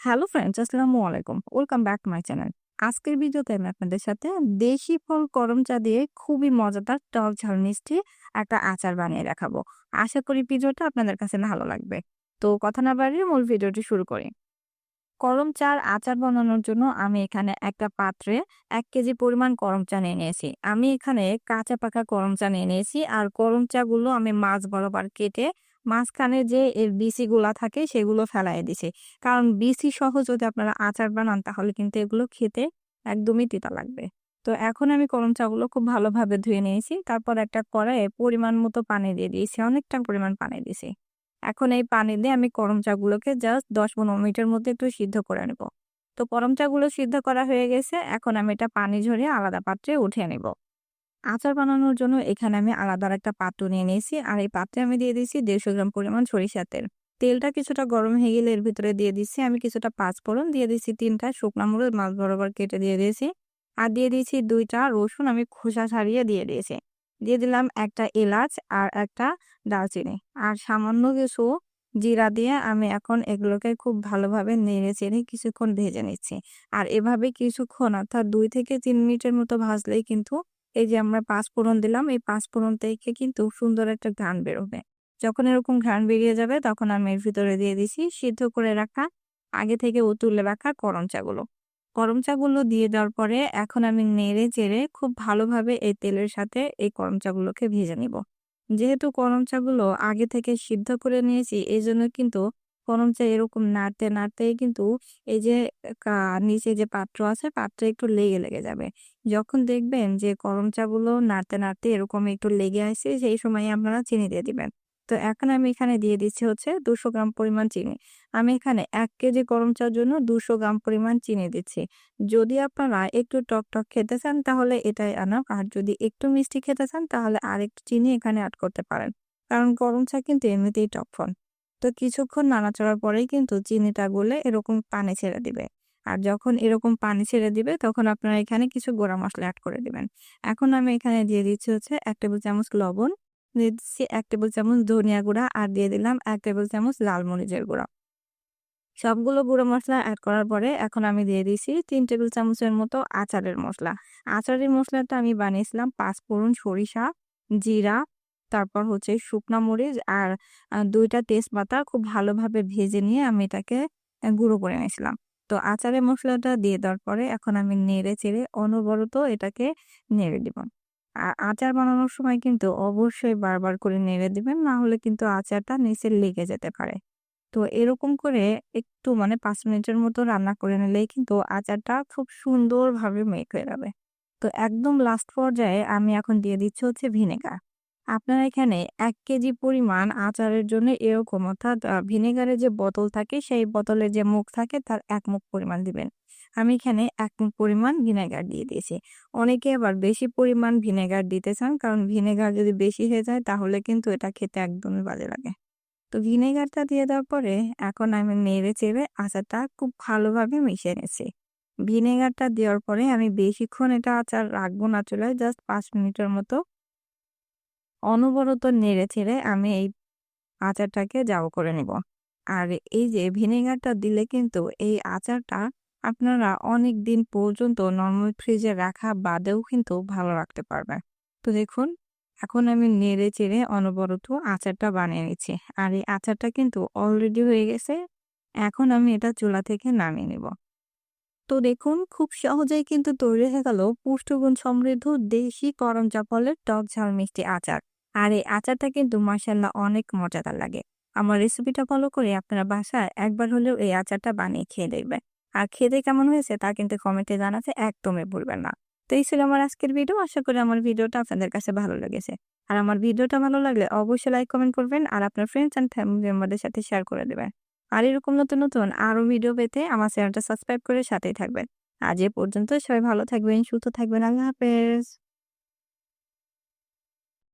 Hello friends আসসালামু আলাইকুম। Welcome back to my channel আজকের ভিডিওতে আমি আপনাদের সাথে দেশি ফল করম চা দিয়ে খুবই মজাদার টক ঝাল মিষ্টি একটা আচার বানিয়ে দেখাবো। আশা করি ভিডিওটা আপনাদের কাছে ভালো লাগবে। তো কথা না বাড়িয়ে মূল ভিডিওটি শুরু করি। করম চার আচার বানানোর জন্য আমি এখানে একটা পাত্রে এক কেজি পরিমাণ করম চা নিয়ে নিয়েছি। আমি এখানে কাঁচা পাকা করম চা নিয়ে নিয়েছি আর করম চাগুলো আমি মাছ বরাবর কেটে মাঝখানে যে বিসিগুলা থাকে সেগুলো ফেলাই দিছি। কারণ বিসি সহ যদি আপনারা আচার বানান, তাহলে কিন্তু এগুলো খেতে একদমই তিতা লাগবে। তো এখন আমি করম চাগুলো খুব ভালোভাবে ধুয়ে নিয়েছি। তারপর একটা কড়াইয়ে পরিমাণ মতো পানি দিয়ে দিয়েছি, অনেকটা পরিমাণ পানি দিয়েছি। এখন এই পানি দিয়ে আমি করম চাগুলোকে জাস্ট দশ পনেরো মিনিটের মধ্যে একটু সিদ্ধ করে নেব। তো করম চাগুলো সিদ্ধ করা হয়ে গেছে। এখন আমি এটা পানি ঝরিয়ে আলাদা পাত্রে উঠিয়ে নেব। আচার বানানোর জন্য এখানে আমি আলাদা একটা পাত্র নিয়ে নিয়েছি। আর এই পাত্রে আমি দিয়ে দিয়েছি দেড়শো গ্রাম পরিমাণ সরিষার তেল। তেলটা কিছুটা গরম হয়ে গেলে এর ভিতরে দিয়ে দিচ্ছি আমি কিছুটা পাঁচ ফোড়ন দিয়ে দিচ্ছি তিনটা শুকনো মরিচ, মাছ বরাবর কেটে দিয়ে দিয়েছি। আর দিয়ে দিয়েছি দুইটা রসুন আমি খোসা ছাড়িয়ে দিয়ে দিয়েছি। দিয়ে দিলাম একটা এলাচ আর একটা দারচিনি। আর সামান্য কিছু জিরা দিয়ে আমি এখন এগুলোকে খুব ভালোভাবে নেড়ে চেড়ে কিছুক্ষণ ভেজে নিচ্ছি। আর এভাবে কিছুক্ষণ অর্থাৎ দুই থেকে তিন মিনিটের মতো ভাজলেই কিন্তু এই যে আমরা পাঁচ ফোড়ন দিলাম, এই পাঁচ থেকে কিন্তু সুন্দর একটা ঘ্রাণ বেরোবে। যখন এরকম ঘ্রাণ বেরিয়ে যাবে, তখন আমি এর ভিতরে দিয়ে দিছি সিদ্ধ করে রাখা আগে থেকে উতুলে রাখা করম চাগুলো। করম চাগুলো দিয়ে দেওয়ার পরে এখন আমি নেড়ে চেড়ে খুব ভালোভাবে এই তেলের সাথে এই করম চাগুলোকে ভেজে নিব। যেহেতু করম চাগুলো আগে থেকে সিদ্ধ করে নিয়েছি, এই জন্য কিন্তু করম চা এরকম নাড়তে, নাড়তেই কিন্তু এই যে নিচে যে পাত্র আছে, পাত্রে একটু লেগে লেগে যাবে। যখন দেখবেন যে করম চাগুলো নাড়তে নাড়তে এরকম একটু লেগে আসছে সেই সময় আপনারা চিনি দিয়ে দিবেন। তো এখন আমি এখানে দিয়ে দিচ্ছি হচ্ছে দুশো গ্রাম পরিমাণ চিনি। আমি এখানে এক কেজি গরম চার জন্য দুশো গ্রাম পরিমাণ চিনি দিচ্ছি। যদি আপনারা একটু টক টক খেতে চান, তাহলে এটাই আনা আর যদি একটু মিষ্টি খেতে চান, তাহলে আর একটু চিনি এখানে অ্যাড করতে পারেন। কারণ গরম চা কিন্তু এমনিতেই টক ফল। তো কিছুক্ষণ নাড়াচড়ার পরেই কিন্তু চিনিটা গলে এরকম পানি ছেড়ে দিবে। আর যখন এরকম পানি ছেড়ে দিবে, তখন আপনারা এখানে কিছু গোড়া মশলা অ্যাড করে দিবেন। এখন আমি এখানে দিয়ে দিচ্ছি হচ্ছে এক টেবিল চামচ লবণ, দিয়ে দিচ্ছি এক টেবিল চামচ ধনিয়া গুঁড়া, আর দিয়ে দিলাম এক টেবিল চামচ লাল মরিচের গুঁড়া। সবগুলো গুঁড়ো মশলা অ্যাড করার পরে এখন আমি দিয়ে দিয়েছি তিন টেবিল চামচের মতো আচারের মশলা। আচারের মশলাটা আমি বানিয়েছিলাম পাঁচ পাঁচফোড়ন সরিষা, জিরা তারপর হচ্ছে শুকনা মরিচ আর দুইটা তেজপাতা খুব ভালোভাবে ভেজে নিয়ে আমি এটাকে গুঁড়ো করে নিয়েছিলাম। তো আচারের মশলাটা দিয়ে দেওয়ার পরে এখন আমি নেড়ে চেড়ে অনবরত এটাকে নেড়ে দিব। আর আচার বানানোর সময় কিন্তু অবশ্যই বারবার করে নেড়ে দিবেন, না হলে কিন্তু আচারটা নিচে লেগে যেতে পারে। তো এরকম করে একটু মানে পাঁচ মিনিটের মতো রান্না করে নিলেই কিন্তু আচারটা খুব সুন্দরভাবে মেক হয়ে যাবে। তো একদম লাস্ট পর্যায়ে আমি এখন দিয়ে দিচ্ছি হচ্ছে ভিনেগার আপনার এখানে এক কেজি পরিমাণ আচারের জন্য এরকম অর্থাৎ ভিনেগারের যে বোতল থাকে, সেই বোতলের যে মুখ থাকে, তার এক মুখ পরিমাণ দিবেন। আমি এখানে এক মুখ পরিমাণ ভিনেগার দিয়ে দিয়েছি। অনেকে আবার বেশি পরিমাণ ভিনেগার দিতে চান, কারণ ভিনেগার যদি বেশি হয়ে যায়, তাহলে কিন্তু এটা খেতে একদমই বাজে লাগে। তো ভিনেগারটা দিয়ে দেওয়ার পরে এখন আমি নেড়ে চেড়ে আচারটা খুব ভালোভাবে মিশিয়ে নিয়েছি ভিনেগারটা দেওয়ার পরে আমি বেশিক্ষণ এটা আচার রাখব না চলে জাস্ট পাঁচ মিনিটের মতো অনবরত নেড়ে ছেড়ে আমি এই আচারটাকে যাও করে নিব। আর এই যে ভিনেগারটা দিলে কিন্তু এই আচারটা আপনারা অনেক দিন পর্যন্ত নর্মাল ফ্রিজে রাখা বাদেও কিন্তু ভালো রাখতে পারবেন। তো দেখুন, এখন আমি নেড়ে চেড়ে অনবরত আচারটা বানিয়ে নিচ্ছি। আর এই আচারটা কিন্তু অলরেডি হয়ে গেছে। এখন আমি এটা চুলা থেকে নামিয়ে নেব। তো দেখুন, খুব সহজেই কিন্তু তৈরি হয়ে গেল পুষ্টগুণ সমৃদ্ধ দেশি করম চাপলের টক ঝাল মিষ্টি আচার। আর এই আচারটা কিন্তু মাসাল্লাহ অনেক মজাদার লাগে। আমার রেসিপিটা ফলো করে আপনারা বাসায় একবার হলেও এই আচারটা বানিয়ে খেয়ে দেখবেন। আর খেতে কেমন হয়েছে তা কিন্তু কমেন্টে জানাতে একদমই ভুলবেন না। তো এই ছিল আমার আজকের ভিডিও। আশা করি আমার ভিডিওটা আপনাদের কাছে ভালো লেগেছে। আর আমার ভিডিওটা ভালো লাগলে অবশ্যই লাইক, কমেন্ট করবেন আর আপনার ফ্রেন্ডস অ্যান্ড ফ্যামিলি মেম্বারদের সাথে শেয়ার করে দেবেন। আর এরকম নতুন নতুন আরও ভিডিও পেতে আমার চ্যানেলটা সাবস্ক্রাইব করে সাথেই থাকবেন। আজ এ পর্যন্ত সবাই ভালো থাকবেন, সুস্থ থাকবেন। আল্লাহ হাফেজ।